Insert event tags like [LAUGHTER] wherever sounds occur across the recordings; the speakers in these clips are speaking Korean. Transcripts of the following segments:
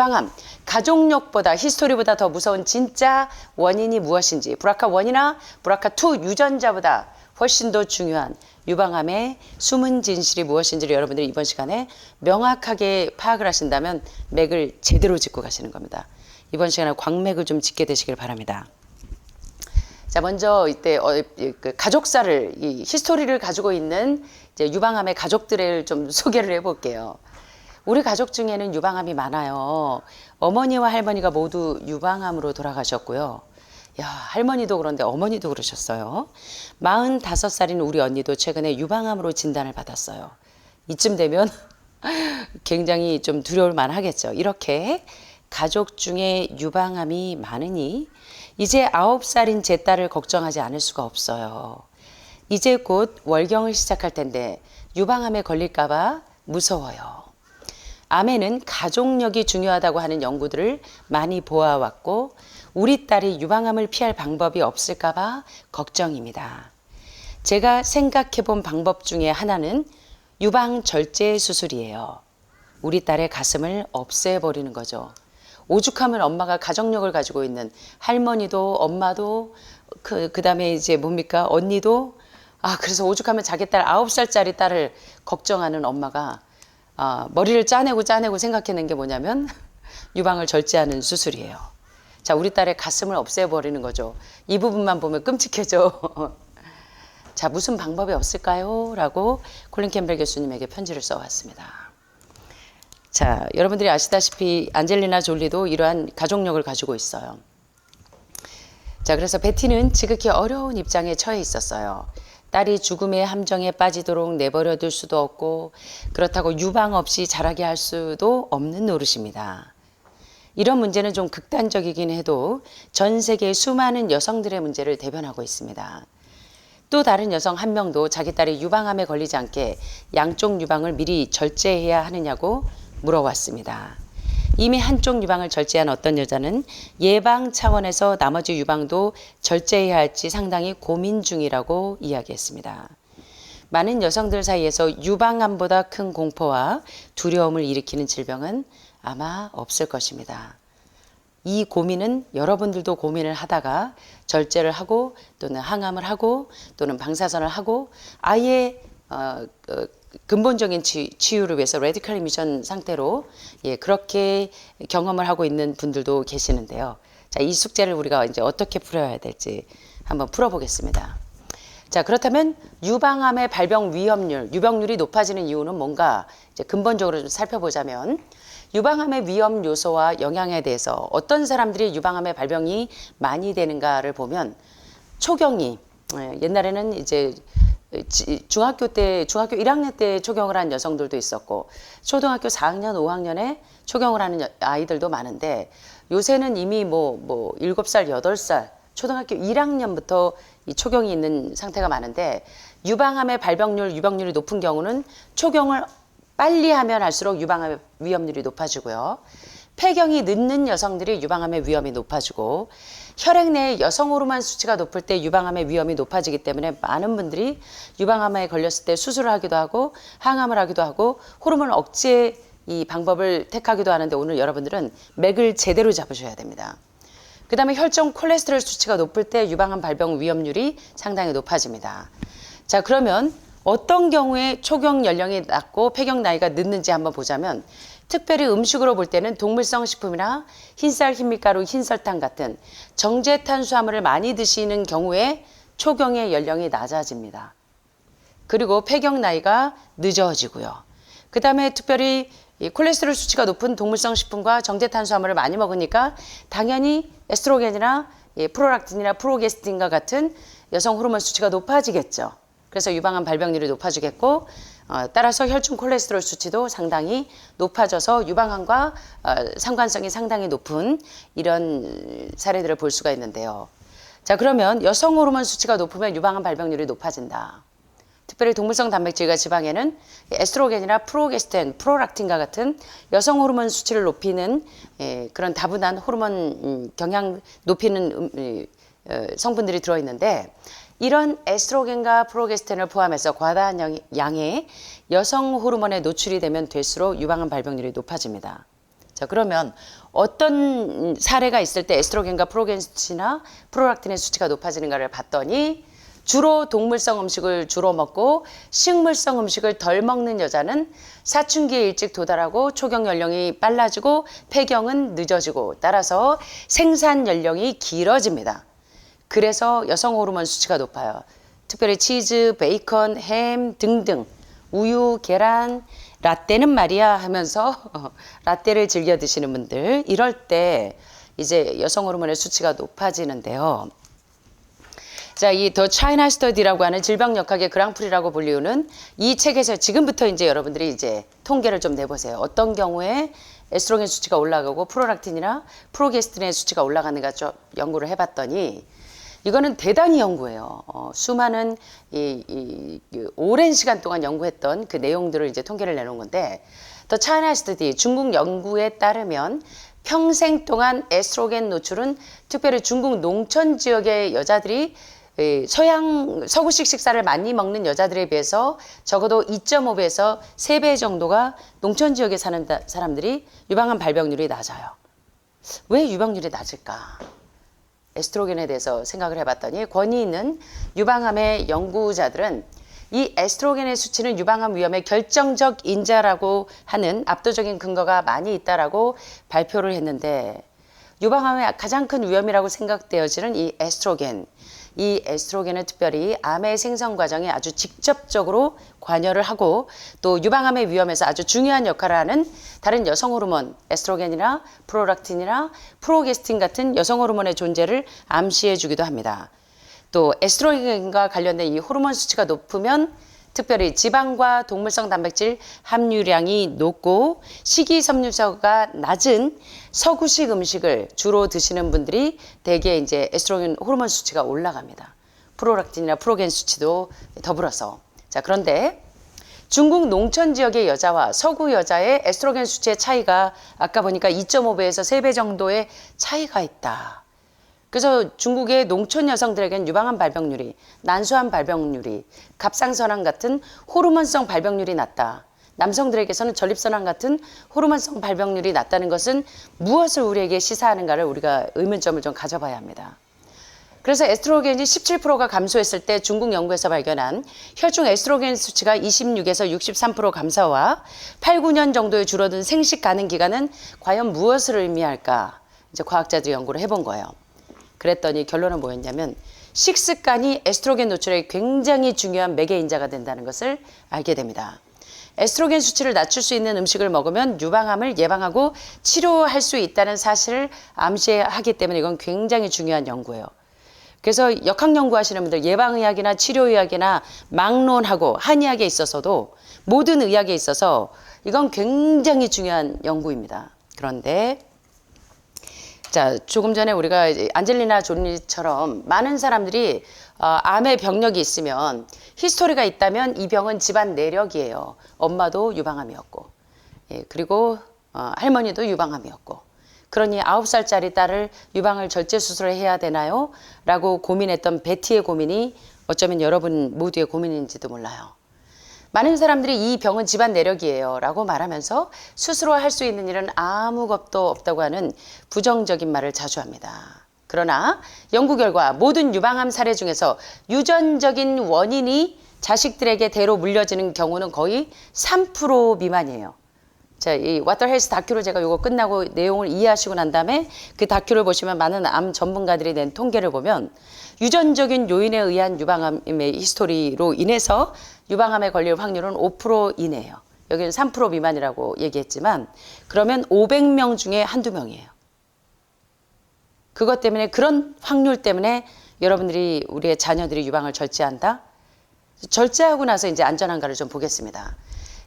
유방암, 가족력보다 히스토리보다 더 무서운 진짜 원인이 무엇인지 브라카 1이나 브라카 2 유전자보다 훨씬 더 중요한 유방암의 숨은 진실이 무엇인지를 여러분들이 이번 시간에 명확하게 파악을 하신다면 맥을 제대로 짚고 가시는 겁니다. 이번 시간에 광맥을 좀 짚게 되시길 바랍니다. 자, 먼저 이때 어, 이, 그 가족사를 이 히스토리를 가지고 있는 이제 유방암의 가족들을 좀 [LAUGHS] 소개를 해볼게요. 우리 가족 중에는 유방암이 많아요. 어머니와 할머니가 모두 유방암으로 돌아가셨고요. 야, 할머니도 그런데 어머니도 그러셨어요. 45살인 우리 언니도 최근에 유방암으로 진단을 받았어요. 이쯤 되면 [LAUGHS] 굉장히 좀 두려울 만 하겠죠. 이렇게 가족 중에 유방암이 많으니 이제 아홉 살인 제 딸을 걱정하지 않을 수가 없어요. 이제 곧 월경을 시작할 텐데 유방암에 걸릴까봐 무서워요. 암에는 가족력이 중요하다고 하는 연구들을 많이 보아왔고 우리 딸이 유방암을 피할 방법이 없을까봐 걱정입니다. 제가 생각해 본 방법 중에 하나는 유방 절제 수술이에요. 우리 딸의 가슴을 없애버리는 거죠. 오죽하면 엄마가 가정력을 가지고 있는 할머니도 엄마도 그 그 다음에 이제 뭡니까 언니도 아 그래서 오죽하면 자기 딸 아홉 살짜리 딸을 걱정하는 엄마가 아, 머리를 짜내고 짜내고 생각해낸 게 뭐냐면 [LAUGHS] 유방을 절제하는 수술이에요. 자 우리 딸의 가슴을 없애버리는 거죠. 이 부분만 보면 끔찍해져. [LAUGHS] 자 무슨 방법이 없을까요? 라고 콜린 캠벨 교수님에게 편지를 써왔습니다. 자, 여러분들이 아시다시피 안젤리나 졸리도 이러한 가족력을 가지고 있어요. 자, 그래서 베티는 지극히 어려운 입장에 처해 있었어요. 딸이 죽음의 함정에 빠지도록 내버려 둘 수도 없고 그렇다고 유방 없이 자라게 할 수도 없는 노릇입니다. 이런 문제는 좀 극단적이긴 해도 전 세계 수많은 여성들의 문제를 대변하고 있습니다. 또 다른 여성 한 명도 자기 딸이 유방암에 걸리지 않게 양쪽 유방을 미리 절제해야 하느냐고 물어왔습니다. 이미 한쪽 유방을 절제한 어떤 여자는 예방 차원에서 나머지 유방도 절제해야 할지 상당히 고민 중이라고 이야기했습니다. 많은 여성들 사이에서 유방암보다 큰 공포와 두려움을 일으키는 질병은 아마 없을 것입니다. 이 고민은 여러분들도 고민을 하다가 절제를 하고 또는 항암을 하고 또는 방사선을 하고 아예 어, 어, 근본적인 치, 치유를 위해서 레디컬 미션 상태로 예, 그렇게 경험을 하고 있는 분들도 계시는데요. 자, 이 숙제를 우리가 이제 어떻게 풀어야 될지 한번 풀어보겠습니다. 자, 그렇다면 유방암의 발병 위험률, 유병률이 높아지는 이유는 뭔가 이제 근본적으로 좀 살펴보자면 유방암의 위험 요소와 영향에 대해서 어떤 사람들이 유방암의 발병이 많이 되는가를 보면 초경이 예, 옛날에는 이제 지- 중학교 때 중학교 1학년 때 초경을 한 여성들도 있었고 초등학교 4학년 5학년에 초경을 하는 여- 아이들도 많은데 요새는 이미 뭐뭐 7살 8살 초등학교 1학년부터 이 초경이 있는 상태가 많은데 유방암의 발병률 유병률이 높은 경우는 초경을 빨리 하면 할수록 유방암의 위험률이 높아지고요. 폐경이 늦는 여성들이 유방암의 위험이 높아지고 혈액 내에 여성 호르몬 수치가 높을 때 유방암의 위험이 높아지기 때문에 많은 분들이 유방암에 걸렸을 때 수술을 하기도 하고 항암을 하기도 하고 호르몬 억제 이 방법을 택하기도 하는데 오늘 여러분들은 맥을 제대로 잡으셔야 됩니다. 그 다음에 혈중 콜레스테롤 수치가 높을 때 유방암 발병 위험률이 상당히 높아집니다. 자, 그러면 어떤 경우에 초경 연령이 낮고 폐경 나이가 늦는지 한번 보자면 특별히 음식으로 볼 때는 동물성 식품이나 흰쌀, 흰밀가루, 흰설탕 같은 정제 탄수화물을 많이 드시는 경우에 초경의 연령이 낮아집니다. 그리고 폐경 나이가 늦어지고요. 그 다음에 특별히 이 콜레스테롤 수치가 높은 동물성 식품과 정제 탄수화물을 많이 먹으니까 당연히 에스트로겐이나 이 프로락틴이나 프로게스틴과 같은 여성 호르몬 수치가 높아지겠죠. 그래서 유방암 발병률이 높아지겠고 어, 따라서 혈중 콜레스테롤 수치도 상당히 높아져서 유방암과 어, 상관성이 상당히 높은 이런 사례들을 볼 수가 있는데요. 자 그러면 여성 호르몬 수치가 높으면 유방암 발병률이 높아진다. 특별히 동물성 단백질과 지방에는 에스트로겐이나 프로게스텐, 프로락틴과 같은 여성 호르몬 수치를 높이는 예, 그런 다분한 호르몬 음, 경향 높이는 음, 이, 어, 성분들이 들어있는데 이런 에스트로겐과 프로게스텐을 포함해서 과다한 양- 양의 여성 호르몬에 노출이 되면 될수록 유방암 발병률이 높아집니다. 자, 그러면 어떤 사례가 있을 때 에스트로겐과 프로겐 수치나 프로락틴의 수치가 높아지는가를 봤더니 주로 동물성 음식을 주로 먹고 식물성 음식을 덜 먹는 여자는 사춘기에 일찍 도달하고 초경 연령이 빨라지고 폐경은 늦어지고 따라서 생산 연령이 길어집니다. 그래서 여성 호르몬 수치가 높아요. 특별히 치즈, 베이컨, 햄 등등 우유, 계란, 라떼는 말이야 하면서 [LAUGHS] 라떼를 즐겨 드시는 분들 이럴 때 이제 여성 호르몬의 수치가 높아지는데요. 자, 이 더 차이나 스터디라고 하는 질병역학의 그랑프리라고 불리우는 이 책에서 지금부터 이제 여러분들이 이제 통계를 좀 내보세요. 어떤 경우에 에스트로겐 수치가 올라가고 프로락틴이나 프로게스틴의 수치가 올라가는가 좀 연구를 해봤더니 이거는 대단히 연구예요. 어, 수많은 이, 이, 이 오랜 시간 동안 연구했던 그 내용들을 이제 통계를 내놓은 건데 더 차이나 스터디 중국 연구에 따르면 평생 동안 에스트로겐 노출은 특별히 중국 농촌 지역의 여자들이 이 서양 서구식 식사를 많이 먹는 여자들에 비해서 적어도 2.5배에서 3배 정도가 농촌 지역에 사는 다- 사람들이 유방암 발병률이 낮아요. 왜 유방률이 낮을까? 에스트로겐에 대해서 생각을 해봤더니 권위 있는 유방암의 연구자들은 이 에스트로겐의 수치는 유방암 위험의 결정적 인자라고 하는 압도적인 근거가 많이 있다라고 발표를 했는데 유방암의 가장 큰 위험이라고 생각되어지는 이 에스트로겐. 이 에스트로겐은 특별히 암의 생성 과정에 아주 직접적으로 관여를 하고 또 유방암의 위험에서 아주 중요한 역할을 하는 다른 여성 호르몬 에스트로겐이나 프로락틴이나 프로게스틴 같은 여성 호르몬의 존재를 암시해 주기도 합니다. 또 에스트로겐과 관련된 이 호르몬 수치가 높으면 특별히 지방과 동물성 단백질 함유량이 높고 식이섬유소가 낮은 서구식 음식을 주로 드시는 분들이 대개 이제 에스트로겐 호르몬 수치가 올라갑니다. 프로락틴이나 프로겐 수치도 더불어서. 자, 그런데 중국 농촌 지역의 여자와 서구 여자의 에스트로겐 수치의 차이가 아까 보니까 2.5배에서 3배 정도의 차이가 있다. 그래서 중국의 농촌 여성들에게는 유방암 발병률이, 난소암 발병률이, 갑상선암 같은 호르몬성 발병률이 낮다. 남성들에게서는 전립선암 같은 호르몬성 발병률이 낮다는 것은 무엇을 우리에게 시사하는가를 우리가 의문점을 좀 가져봐야 합니다. 그래서 에스트로겐이 17%가 감소했을 때 중국 연구에서 발견한 혈중 에스트로겐 수치가 26에서 63% 감소와 8, 9년 정도의 줄어든 생식 가능 기간은 과연 무엇을 의미할까? 이제 과학자들이 연구를 해본 거예요. 그랬더니 결론은 뭐였냐면 식습관이 에스트로겐 노출에 굉장히 중요한 매개인자가 된다는 것을 알게 됩니다. 에스트로겐 수치를 낮출 수 있는 음식을 먹으면 유방암을 예방하고 치료할 수 있다는 사실을 암시하기 때문에 이건 굉장히 중요한 연구예요. 그래서 역학 연구하시는 분들 예방의학이나 치료의학이나 막론하고 한의학에 있어서도 모든 의학에 있어서 이건 굉장히 중요한 연구입니다. 그런데 자, 조금 전에 우리가 안젤리나 졸리처럼 많은 사람들이 어, 암의 병력이 있으면 히스토리가 있다면 이 병은 집안 내력이에요. 엄마도 유방암이었고, 예, 그리고 어, 할머니도 유방암이었고. 그러니 아홉 살짜리 딸을 유방을 절제 수술을 해야 되나요? 라고 고민했던 베티의 고민이 어쩌면 여러분 모두의 고민인지도 몰라요. 많은 사람들이 이 병은 집안 내력이에요 라고 말하면서 스스로 할 수 있는 일은 아무것도 없다고 하는 부정적인 말을 자주 합니다. 그러나 연구 결과 모든 유방암 사례 중에서 유전적인 원인이 자식들에게 대로 물려지는 경우는 거의 3% 미만이에요. 자, 이 와터 헬스 다큐를 제가 요거 끝나고 내용을 이해하시고 난 다음에 그 다큐를 보시면 많은 암 전문가들이 낸 통계를 보면 유전적인 요인에 의한 유방암의 히스토리로 인해서 유방암에 걸릴 확률은 5% 이내예요. 여기는 3% 미만이라고 얘기했지만 그러면 500명 중에 한두 명이에요. 그것 때문에 그런 확률 때문에 여러분들이 우리의 자녀들이 유방을 절제한다? 절제하고 나서 이제 안전한가를 좀 보겠습니다.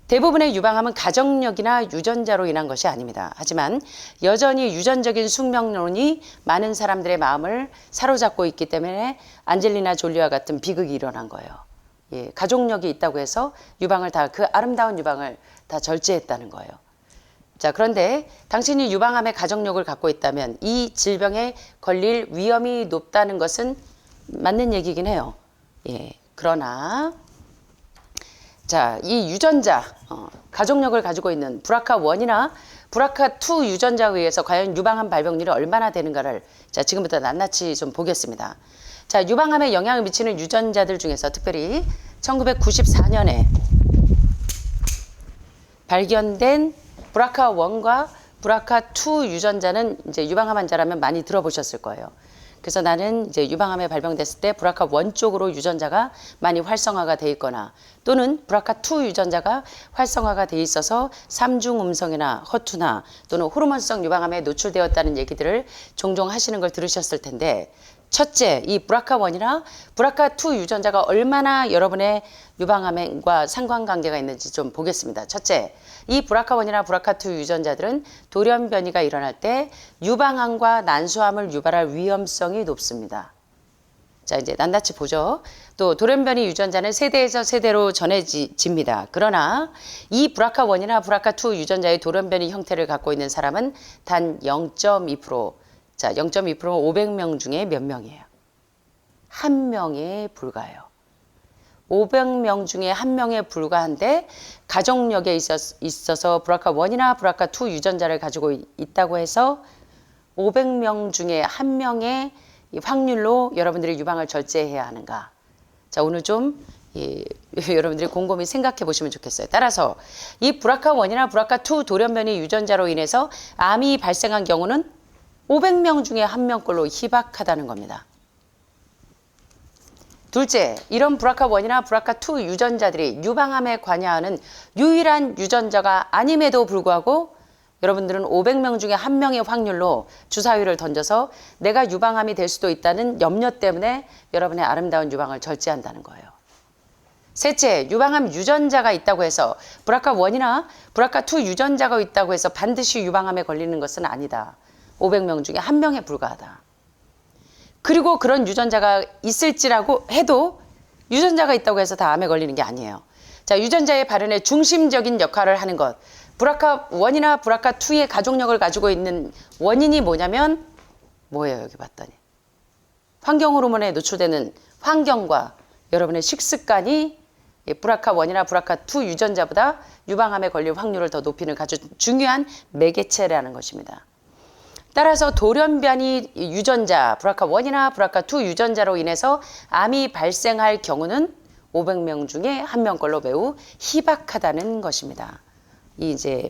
대부분의 유방암은 가정력이나 유전자로 인한 것이 아닙니다. 하지만 여전히 유전적인 숙명론이 많은 사람들의 마음을 사로잡고 있기 때문에 안젤리나 졸리와 같은 비극이 일어난 거예요. 예, 가족력이 있다고 해서 유방을 다 그 아름다운 유방을 다 절제했다는 거예요. 자, 그런데 당신이 유방암의 가족력을 갖고 있다면 이 질병에 걸릴 위험이 높다는 것은 맞는 얘기긴 해요. 예. 그러나 자, 이 유전자, 어, 가족력을 가지고 있는 브라카1이나 브라카2 유전자에 의해서 과연 유방암 발병률이 얼마나 되는가를 자, 지금부터 낱낱이 좀 보겠습니다. 자, 유방암에 영향을 미치는 유전자들 중에서 특별히 1994년에 발견된 브라카1과 브라카2 유전자는 이제 유방암 환자라면 많이 들어보셨을 거예요. 그래서 나는 이제 유방암에 발병됐을 때 브라카1 쪽으로 유전자가 많이 활성화가 돼 있거나 또는 브라카2 유전자가 활성화가 돼 있어서 삼중 음성이나 허투나 또는 호르몬성 유방암에 노출되었다는 얘기들을 종종 하시는 걸 들으셨을 텐데 첫째, 이 브라카1이나 브라카2 유전자가 얼마나 여러분의 유방암과 상관관계가 있는지 좀 보겠습니다. 첫째, 이 브라카1이나 브라카2 유전자들은 돌연 변이가 일어날 때 유방암과 난소암을 유발할 위험성이 높습니다. 자, 이제 낱낱이 보죠. 또 돌연변이 유전자는 세대에서 세대로 전해집니다. 그러나 이 브라카1이나 브라카2 유전자의 돌연변이 형태를 갖고 있는 사람은 단 0.2%. 자, 0.2%는 500명 중에 몇 명이에요? 한 명에 불과해요. 500명 중에 한 명에 불과한데 가족력에 있어서, 있어서 브라카 1이나 브라카 2 유전자를 가지고 있- 있다고 해서 500명 중에 한 명의 이 확률로 여러분들이 유방을 절제해야 하는가? 자, 오늘 좀 이, [LAUGHS] 여러분들이 곰곰이 생각해 보시면 좋겠어요. 따라서 이 브라카1이나 브라카2 돌연변이 유전자로 인해서 암이 발생한 경우는 500명 중에 한 명꼴로 희박하다는 겁니다. 둘째, 이런 브라카1이나 브라카2 유전자들이 유방암에 관여하는 유일한 유전자가 아님에도 불구하고 여러분들은 500명 중에 한 명의 확률로 주사위를 던져서 내가 유방암이 될 수도 있다는 염려 때문에 여러분의 아름다운 유방을 절제한다는 거예요. 셋째, 유방암 유전자가 있다고 해서 브라카1이나 브라카2 유전자가 있다고 해서 반드시 유방암에 걸리는 것은 아니다. 500명 중에 한 명에 불과하다. 그리고 그런 유전자가 있을지라고 해도 유전자가 있다고 해서 다 암에 걸리는 게 아니에요. 자, 유전자의 발현에 중심적인 역할을 하는 것. 브라카1이나 브라카 2의 가족력을 가지고 있는 원인이 뭐냐면 뭐예요, 여기 봤더니. 환경 호르몬에 노출되는 환경과 여러분의 식습관이 이 브라카1이나 브라카 2 유전자보다 유방암에 걸릴 확률을 더 높이는 아주 중요한 매개체라는 것입니다. 따라서 돌연변이 유전자 브라카1이나 브라카2 유전자로 인해서 암이 발생할 경우는 500명 중에 한 명꼴로 매우 희박하다는 것입니다. 이 이제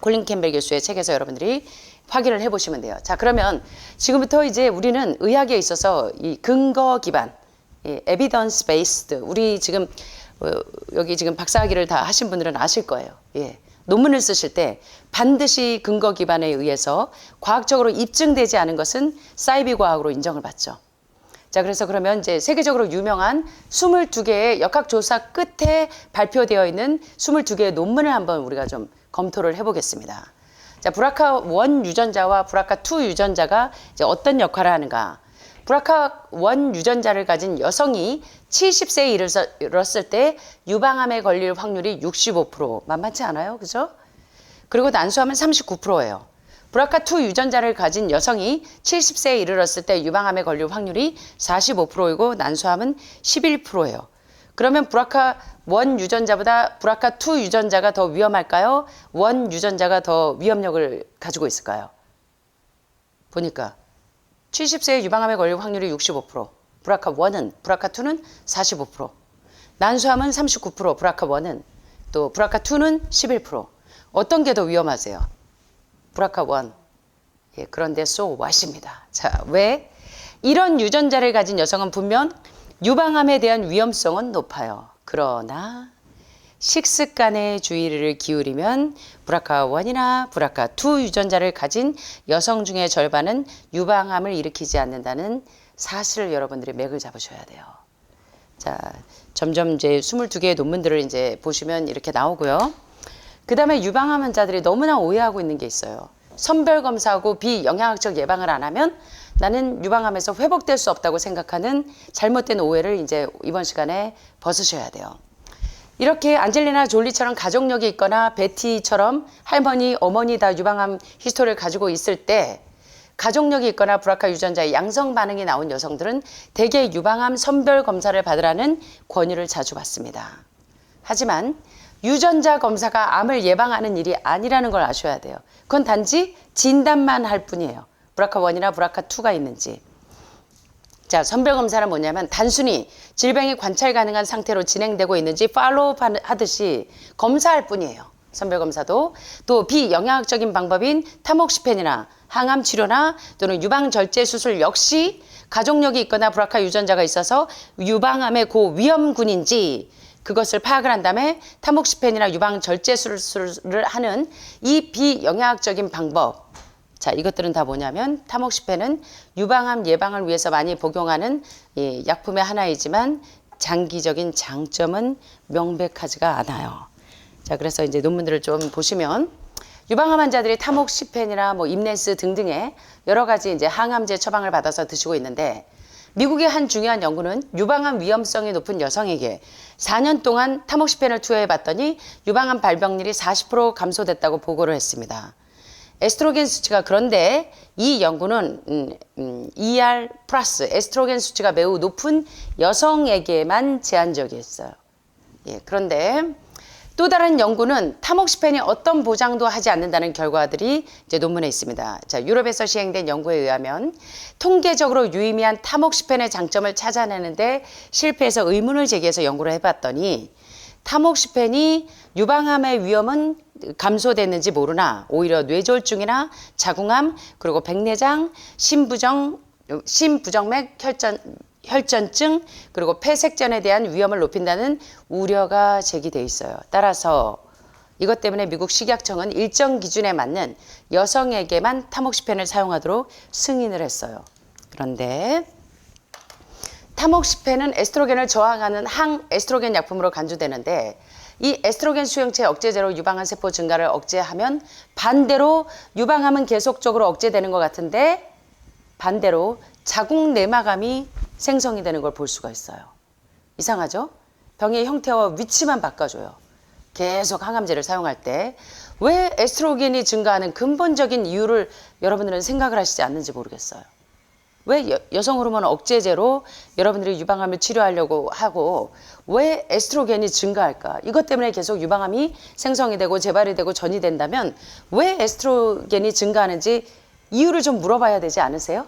콜린 캠벨 교수의 책에서 여러분들이 확인을 해보시면 돼요. 자 그러면 지금부터 이제 우리는 의학에 있어서 이 근거 기반, 이 evidence based, 우리 지금 어, 여기 지금 박사학위를 다 하신 분들은 아실 거예요. 예. 논문을 쓰실 때 반드시 근거 기반에 의해서 과학적으로 입증되지 않은 것은 사이비 과학으로 인정을 받죠. 자, 그래서 그러면 이제 세계적으로 유명한 22개의 역학조사 끝에 발표되어 있는 22개의 논문을 한번 우리가 좀 검토를 해보겠습니다. 자, 브라카 1 유전자와 브라카 2 유전자가 이제 어떤 역할을 하는가. 브라카 1 유전자를 가진 여성이 70세에 이르렀을 때 유방암에 걸릴 확률이 65% 만만치 않아요. 그죠? 그리고 난소암은 39%예요. 브라카2 유전자를 가진 여성이 70세에 이르렀을 때 유방암에 걸릴 확률이 45%이고 난소암은 11%예요. 그러면 브라카1 유전자보다 브라카2 유전자가 더 위험할까요? 원 유전자가 더 위험력을 가지고 있을까요? 보니까 70세에 유방암에 걸릴 확률이 65%, 브라카 1은, 브라카 2는 45%, 난소암은 39%, 브라카 1은, 또 브라카 2는 11%. 어떤 게 더 위험하세요? 브라카 1. 예, 그런데 so what입니다. 자, 왜? 이런 유전자를 가진 여성은 분명 유방암에 대한 위험성은 높아요. 그러나 식습관에 주의를 기울이면 브라카 1이나 브라카 2 유전자를 가진 여성 중의 절반은 유방암을 일으키지 않는다는 사실을 여러분들이 맥을 잡으셔야 돼요. 자, 점점 이제 22개의 논문들을 이제 보시면 이렇게 나오고요. 그 다음에 유방암 환자들이 너무나 오해하고 있는 게 있어요. 선별 검사하고 비영양학적 예방을 안 하면 나는 유방암에서 회복될 수 없다고 생각하는 잘못된 오해를 이제 이번 시간에 벗으셔야 돼요. 이렇게 안젤리나 졸리처럼 가족력이 있거나 베티처럼 할머니, 어머니 다 유방암 히스토리를 가지고 있을 때 가족력이 있거나 브라카 유전자의 양성 반응이 나온 여성들은 대개 유방암 선별 검사를 받으라는 권유를 자주 받습니다. 하지만 유전자 검사가 암을 예방하는 일이 아니라는 걸 아셔야 돼요. 그건 단지 진단만 할 뿐이에요. 브라카 1이나 브라카 2가 있는지. 자, 선별 검사는 뭐냐면 단순히 질병이 관찰 가능한 상태로 진행되고 있는지 팔로우 하듯이 검사할 뿐이에요. 선별 검사도 또 비영양학적인 방법인 타목시펜이나 항암 치료나 또는 유방 절제 수술 역시 가족력이 있거나 브라카 유전자가 있어서 유방암의 고위험군인지 그것을 파악을 한 다음에 타목시펜이나 유방 절제 수술을 하는 이 비영양학적인 방법 자, 이것들은 다 뭐냐면 타목시펜은 유방암 예방을 위해서 많이 복용하는 이 약품의 하나이지만 장기적인 장점은 명백하지가 않아요. 자, 그래서 이제 논문들을 좀 보시면 유방암 환자들이 타목시펜이나 뭐 임렌스 등등의 여러 가지 이제 항암제 처방을 받아서 드시고 있는데 미국의 한 중요한 연구는 유방암 위험성이 높은 여성에게 4년 동안 타목시펜을 투여해 봤더니 유방암 발병률이 40% 감소됐다고 보고를 했습니다. 에스트로겐 수치가 그런데 이 연구는 음, 음, ER 플러스 에스트로겐 수치가 매우 높은 여성에게만 제한적이었어요. 예, 그런데 또 다른 연구는 타목시펜이 어떤 보장도 하지 않는다는 결과들이 이제 논문에 있습니다. 자, 유럽에서 시행된 연구에 의하면 통계적으로 유의미한 타목시펜의 장점을 찾아내는데 실패해서 의문을 제기해서 연구를 해봤더니 타목시펜이 유방암의 위험은 감소됐는지 모르나 오히려 뇌졸중이나 자궁암 그리고 백내장 심부정 심부정맥 혈전 혈전증 그리고 폐색전에 대한 위험을 높인다는 우려가 제기돼 있어요. 따라서 이것 때문에 미국 식약청은 일정 기준에 맞는 여성에게만 타목시펜을 사용하도록 승인을 했어요. 그런데 타목시펜은 에스트로겐을 저항하는 항 에스트로겐 약품으로 간주되는데 이 에스트로겐 수용체 억제제로 유방암 세포 증가를 억제하면 반대로 유방암은 계속적으로 억제되는 것 같은데 반대로 자궁 내막암이 생성이 되는 걸 볼 수가 있어요. 이상하죠? 병의 형태와 위치만 바꿔줘요. 계속 항암제를 사용할 때 왜 에스트로겐이 증가하는 근본적인 이유를 여러분들은 생각을 하시지 않는지 모르겠어요. 왜 여, 여성 호르몬 억제제로 여러분들이 유방암을 치료하려고 하고 왜 에스트로겐이 증가할까? 이것 때문에 계속 유방암이 생성이 되고 재발이 되고 전이 된다면 왜 에스트로겐이 증가하는지 이유를 좀 물어봐야 되지 않으세요?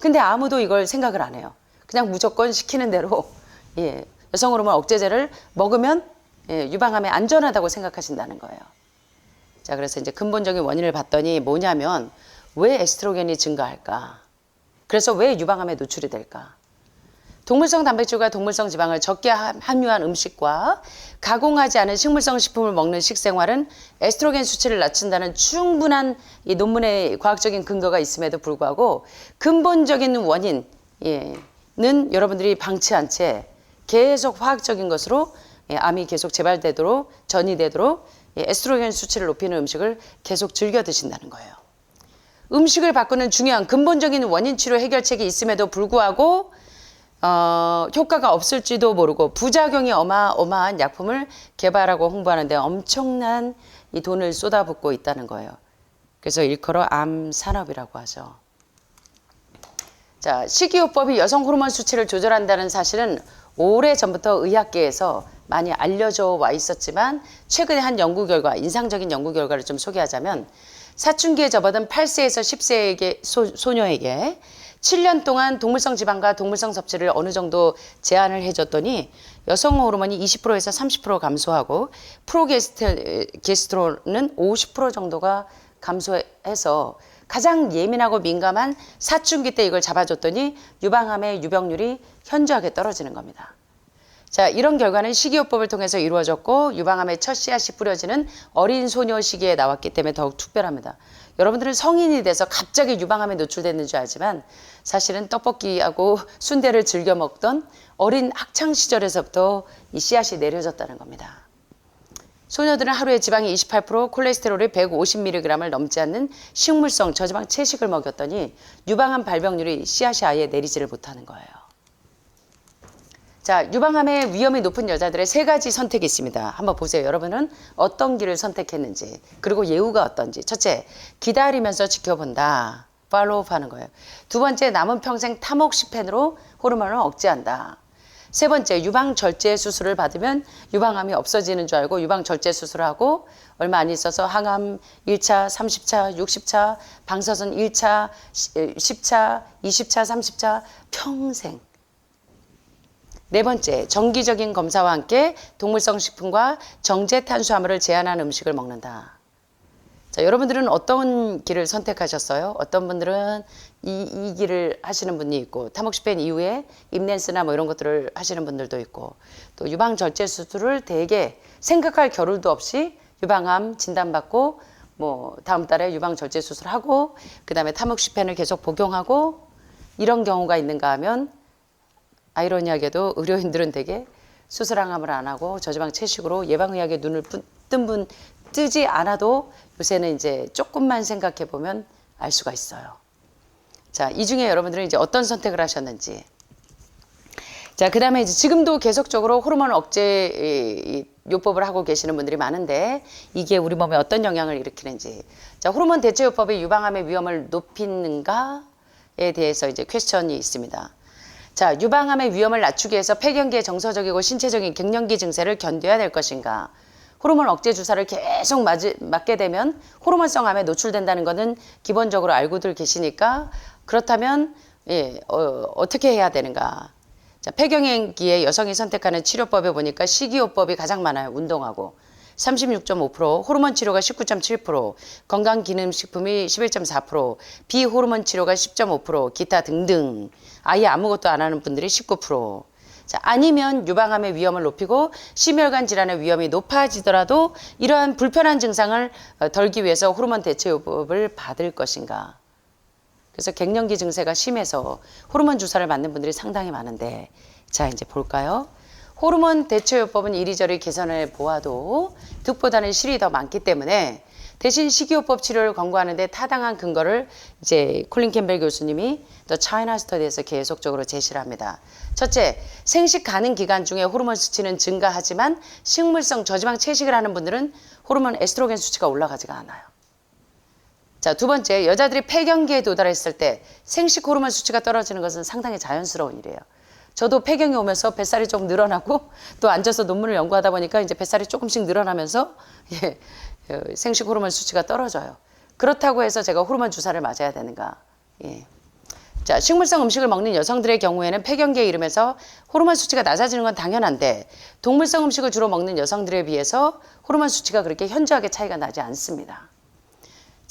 근데 아무도 이걸 생각을 안 해요. 그냥 무조건 시키는 대로 예, 여성 호르몬 억제제를 먹으면 예, 유방암에 안전하다고 생각하신다는 거예요. 자, 그래서 이제 근본적인 원인을 봤더니 뭐냐면 왜 에스트로겐이 증가할까? 그래서 왜 유방암에 노출이 될까? 동물성 단백질과 동물성 지방을 적게 함유한 음식과 가공하지 않은 식물성 식품을 먹는 식생활은 에스트로겐 수치를 낮춘다는 충분한 이 논문의 과학적인 근거가 있음에도 불구하고 근본적인 원인 은 여러분들이 방치한 채 계속 화학적인 것으로 예, 암이 계속 재발되도록 전이되도록 예, 에스트로겐 수치를 높이는 음식을 계속 즐겨 드신다는 거예요. 음식을 바꾸는 중요한 근본적인 원인 치료 해결책이 있음에도 불구하고 어, 효과가 없을지도 모르고 부작용이 어마어마한 약품을 개발하고 홍보하는데 엄청난 이 돈을 쏟아붓고 있다는 거예요. 그래서 일컬어 암 산업이라고 하죠. 자, 식이요법이 여성 호르몬 수치를 조절한다는 사실은 오래 전부터 의학계에서 많이 알려져 와 있었지만 최근에 한 연구 결과, 인상적인 연구 결과를 좀 소개하자면 사춘기에 접어든 8세에서 10세에게 소, 소녀에게 7년 동안 동물성 지방과 동물성 섭취를 어느 정도 제한을 해줬더니 여성 호르몬이 20%에서 30% 감소하고 프로게스테론은 50% 정도가 감소해서 가장 예민하고 민감한 사춘기 때 이걸 잡아줬더니 유방암의 유병률이 현저하게 떨어지는 겁니다. 자, 이런 결과는 식이요법을 통해서 이루어졌고 유방암의 첫 씨앗이 뿌려지는 어린 소녀 시기에 나왔기 때문에 더욱 특별합니다. 여러분들은 성인이 돼서 갑자기 유방암에 노출됐는 줄 알지만 사실은 떡볶이하고 순대를 즐겨 먹던 어린 학창 시절에서부터 이 씨앗이 내려졌다는 겁니다. 소녀들은 하루에 지방이 28%, 콜레스테롤이 150mg을 넘지 않는 식물성 저지방 채식을 먹였더니 유방암 발병률이 씨앗이 아예 내리지를 못하는 거예요. 자, 유방암의 위험이 높은 여자들의 세 가지 선택이 있습니다. 한번 보세요. 여러분은 어떤 길을 선택했는지, 그리고 예후가 어떤지. 첫째, 기다리면서 지켜본다. 팔로우 하는 거예요. 두 번째, 남은 평생 타목시펜으로 호르몬을 억제한다. 세 번째, 유방 절제 수술을 받으면 유방암이 없어지는 줄 알고 유방 절제 수술하고 얼마 안 있어서 항암 1차, 30차, 60차, 방사선 1차, 10차, 20차, 30차 평생 네 번째, 정기적인 검사와 함께 동물성 식품과 정제 탄수화물을 제한한 음식을 먹는다. 자, 여러분들은 어떤 길을 선택하셨어요? 어떤 분들은 이, 이 길을 하시는 분이 있고, 타목시펜 이후에 입렌스나 뭐 이런 것들을 하시는 분들도 있고, 또 유방 절제 수술을 대개 생각할 겨를도 없이 유방암 진단받고, 뭐 다음 달에 유방 절제 수술하고, 그 다음에 타목시펜을 계속 복용하고, 이런 경우가 있는가 하면 아이러니하게도 의료인들은 대개 수술항암을 안 하고 저지방 채식으로 예방의학에 눈을 뜬 분 뜨지 않아도 요새는 이제 조금만 생각해 보면 알 수가 있어요. 자, 이 중에 여러분들은 이제 어떤 선택을 하셨는지. 자, 그 다음에 이제 지금도 계속적으로 호르몬 억제 요법을 하고 계시는 분들이 많은데 이게 우리 몸에 어떤 영향을 일으키는지. 자, 호르몬 대체 요법이 유방암의 위험을 높이는가에 대해서 이제 퀘스천이 있습니다. 자, 유방암의 위험을 낮추기 위해서 폐경기의 정서적이고 신체적인 갱년기 증세를 견뎌야 될 것인가? 호르몬 억제 주사를 계속 맞, 맞게 되면 호르몬성 암에 노출된다는 것은 기본적으로 알고들 계시니까 그렇다면 예, 어, 어떻게 해야 되는가? 자, 폐경기에 여성이 선택하는 치료법에 보니까 식이요법이 가장 많아요. 운동하고. 36.5%, 호르몬 치료가 19.7%, 건강기능식품이 11.4%, 비호르몬 치료가 10.5%, 기타 등등. 아예 아무것도 안 하는 분들이 19%. 자, 아니면 유방암의 위험을 높이고 심혈관 질환의 위험이 높아지더라도 이러한 불편한 증상을 어, 덜기 위해서 호르몬 대체요법을 받을 것인가. 그래서 갱년기 증세가 심해서 호르몬 주사를 맞는 분들이 상당히 많은데 자 이제 볼까요? 호르몬 대체요법은 이리저리 개선해 보아도 득보다는 실이 더 많기 때문에 대신 식이요법 치료를 권고하는데 타당한 근거를 이제 콜린 캠벨 교수님이 더 차이나 스터디에서 계속적으로 제시를 합니다. 첫째, 생식 가능 기간 중에 호르몬 수치는 증가하지만 식물성 저지방 채식을 하는 분들은 호르몬 에스트로겐 수치가 올라가지가 않아요. 자, 두 번째, 여자들이 폐경기에 도달했을 때 생식 호르몬 수치가 떨어지는 것은 상당히 자연스러운 일이에요. 저도 폐경이 오면서 뱃살이 조금 늘어나고 또 앉아서 논문을 연구하다 보니까 이제 뱃살이 조금씩 늘어나면서 [LAUGHS] 예, 어, 생식 호르몬 수치가 떨어져요. 그렇다고 해서 제가 호르몬 주사를 맞아야 되는가? 예. 자, 식물성 음식을 먹는 여성들의 경우에는 폐경기에 이르면서 호르몬 수치가 낮아지는 건 당연한데 동물성 음식을 주로 먹는 여성들에 비해서 호르몬 수치가 그렇게 현저하게 차이가 나지 않습니다.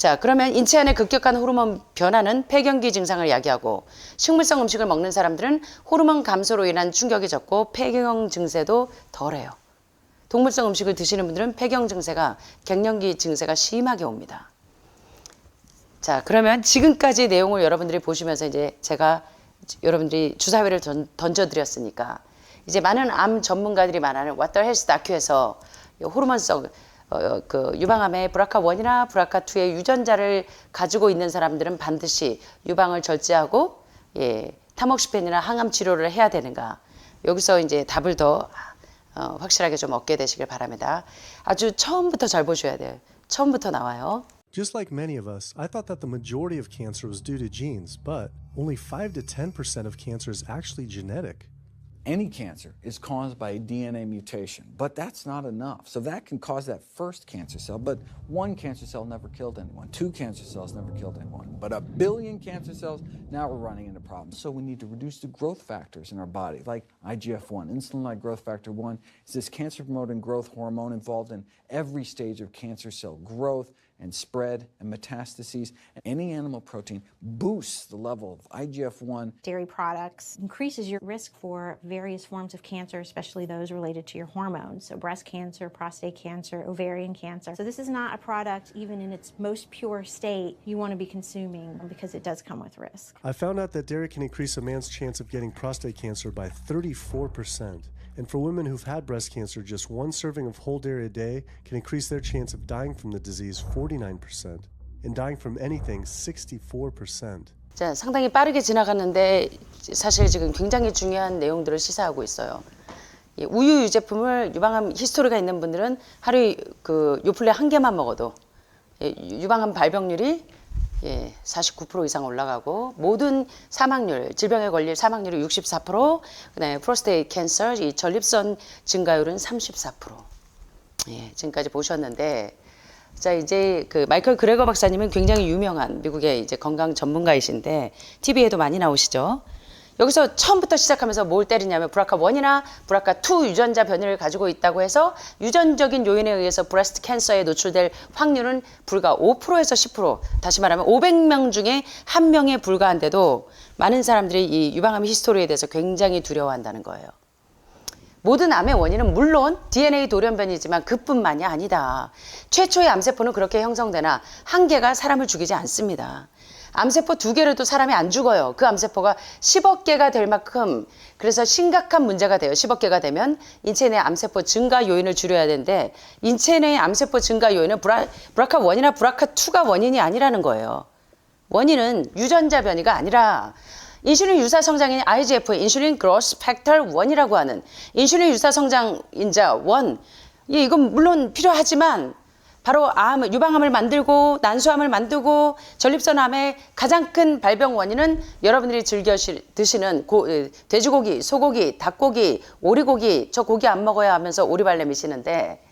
자, 그러면 인체 안의 급격한 호르몬 변화는 폐경기 증상을 야기하고 식물성 음식을 먹는 사람들은 호르몬 감소로 인한 충격이 적고 폐경 증세도 덜해요. 동물성 음식을 드시는 분들은 폐경 증세가 갱년기 증세가 심하게 옵니다. 자, 그러면 지금까지 내용을 여러분들이 보시면서 이제 제가 여러분들이 주사위를 던, 던져드렸으니까 이제 많은 암 전문가들이 말하는 the Health 다큐에서 이 호르몬성 어, 그 유방암의 브라카1이나 브라카2의 유전자를 가지고 있는 사람들은 반드시 유방을 절제하고 예, 타목시펜이나 항암 치료를 해야 되는가. 여기서 이제 답을 더 어, 확실하게 좀 얻게 되시길 바랍니다. 아주 처음부터 잘 보셔야 돼요. 처음부터 나와요. Just like many of us, I thought that the majority of cancer was due to genes, but only 5 to 10% of cancer is actually genetic. Any cancer is caused by a DNA mutation, but that's not enough. So that can cause that first cancer cell, but one cancer cell never killed anyone. Two cancer cells never killed anyone. But a billion cancer cells, now we're running into problems. So we need to reduce the growth factors in our body, like IGF 1. Insulin like growth factor 1 is this cancer promoting growth hormone involved in every stage of cancer cell growth and spread and metastases. And any animal protein boosts the level of IGF 1 dairy products increases your risk for various forms of cancer, especially those related to your hormones. So, breast cancer, prostate cancer, ovarian cancer. So, this is not a product, even in its most pure state, you want to be consuming because it does come with risk. I found out that dairy can increase a man's chance of getting prostate cancer by 34%. And for women who've had breast cancer, just one serving of whole dairy a day can increase their chance of dying from the disease 49% and dying from anything 64%. 자, 상당히 빠르게 지나갔는데 사실 지금 굉장히 중요한 내용들을 시사하고 있어요. 이 우유 유제품을 유방암 히스토리가 있는 분들은 하루에 그 요플레 한 개만 먹어도 예, 유방암 발병률이 예, 49% 이상 올라가고 모든 사망률, 질병에 걸릴 사망률이 64%, 그다음에 프로스테이트 캔서, 이 전립선 증가율은 34%. 예, 지금까지 보셨는데 자 이제 그 마이클 그레거 박사님은 굉장히 유명한 미국의 이제 건강 전문가이신데 TV에도 많이 나오시죠. 여기서 처음부터 시작하면서 뭘 때리냐면 브라카 1이나 브라카 2 유전자 변이를 가지고 있다고 해서 유전적인 요인에 의해서 브레스트 캔서에 노출될 확률은 불과 5%에서 10%. 다시 말하면 500명 중에 한 명에 불과한데도 많은 사람들이 이 유방암 히스토리에 대해서 굉장히 두려워한다는 거예요. 모든 암의 원인은 물론 DNA 돌연변이지만 그뿐만이 아니다. 최초의 암세포는 그렇게 형성되나 한 개가 사람을 죽이지 않습니다. 암세포 두 개로도 사람이 안 죽어요. 그 암세포가 10억 개가 될 만큼 그래서 심각한 문제가 돼요. 10억 개가 되면 인체 내 암세포 증가 요인을 줄여야 되는데 인체 내 암세포 증가 요인은 브라, 브라카 1이나 브라카 2가 원인이 아니라는 거예요. 원인은 유전자 변이가 아니라 인슐린 유사 성장인 IGF, 인슐린 그로스 팩터 1이라고 하는 인슐린 유사 성장 인자 1. 예, 이건 물론 필요하지만 바로 암, 유방암을 만들고 난수암을 만들고 전립선암의 가장 큰 발병 원인은 여러분들이 즐겨 시- 드시는 고, 에, 돼지고기, 소고기, 닭고기, 오리고기, 저 고기 안 먹어야 하면서 오리발레 미시는데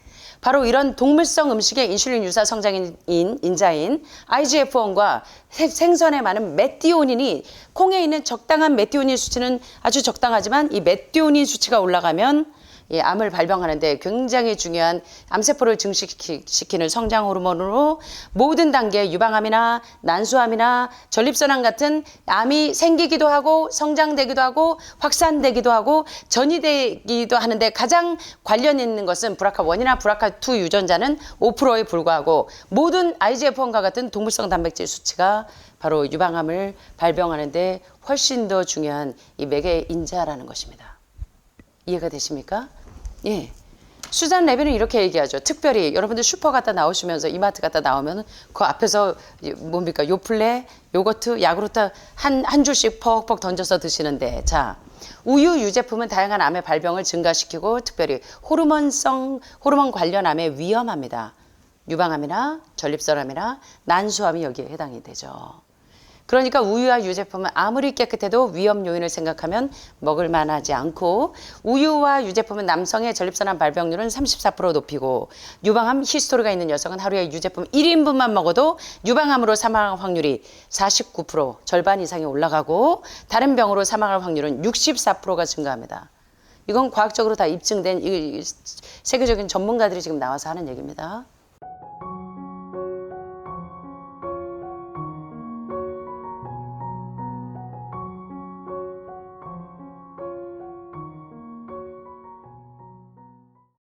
바로 이런 동물성 음식의 인슐린 유사 성장인 인자인 IGF-1과 생선에 많은 메티오닌이 콩에 있는 적당한 메티오닌 수치는 아주 적당하지만 이 메티오닌 수치가 올라가면 이 암을 발병하는데 굉장히 중요한 암세포를 증식시키는 성장 호르몬으로 모든 단계 유방암이나 난수암이나 전립선암 같은 암이 생기기도 하고 성장되기도 하고 확산되기도 하고 전이되기도 하는데 가장 관련 있는 것은 브라카 1이나 브라카 2 유전자는 5%에 불과하고 모든 IGF-1과 같은 동물성 단백질 수치가 바로 유방암을 발병하는데 훨씬 더 중요한 이 매개 인자라는 것입니다. 이해가 되십니까? 예. 수잔 레비는 이렇게 얘기하죠. 특별히 여러분들 슈퍼 갔다 나오시면서 이마트 갔다 나오면 그 앞에서 이 뭡니까 요플레, 요거트, 야구르트 한, 한 줄씩 퍽퍽 던져서 드시는데 자 우유 유제품은 다양한 암의 발병을 증가시키고 특별히 호르몬성 호르몬 관련 암에 위험합니다. 유방암이나 전립선암이나 난수암이 여기에 해당이 되죠. 그러니까 우유와 유제품은 아무리 깨끗해도 위험 요인을 생각하면 먹을 만하지 않고 우유와 유제품은 남성의 전립선암 발병률은 34% 높이고 유방암 히스토리가 있는 여성은 하루에 유제품 1인분만 먹어도 유방암으로 사망할 확률이 49% 절반 이상이 올라가고 다른 병으로 사망할 확률은 64%가 증가합니다. 이건 과학적으로 다 입증된 이- 이 세계적인 전문가들이 지금 나와서 하는 얘기입니다.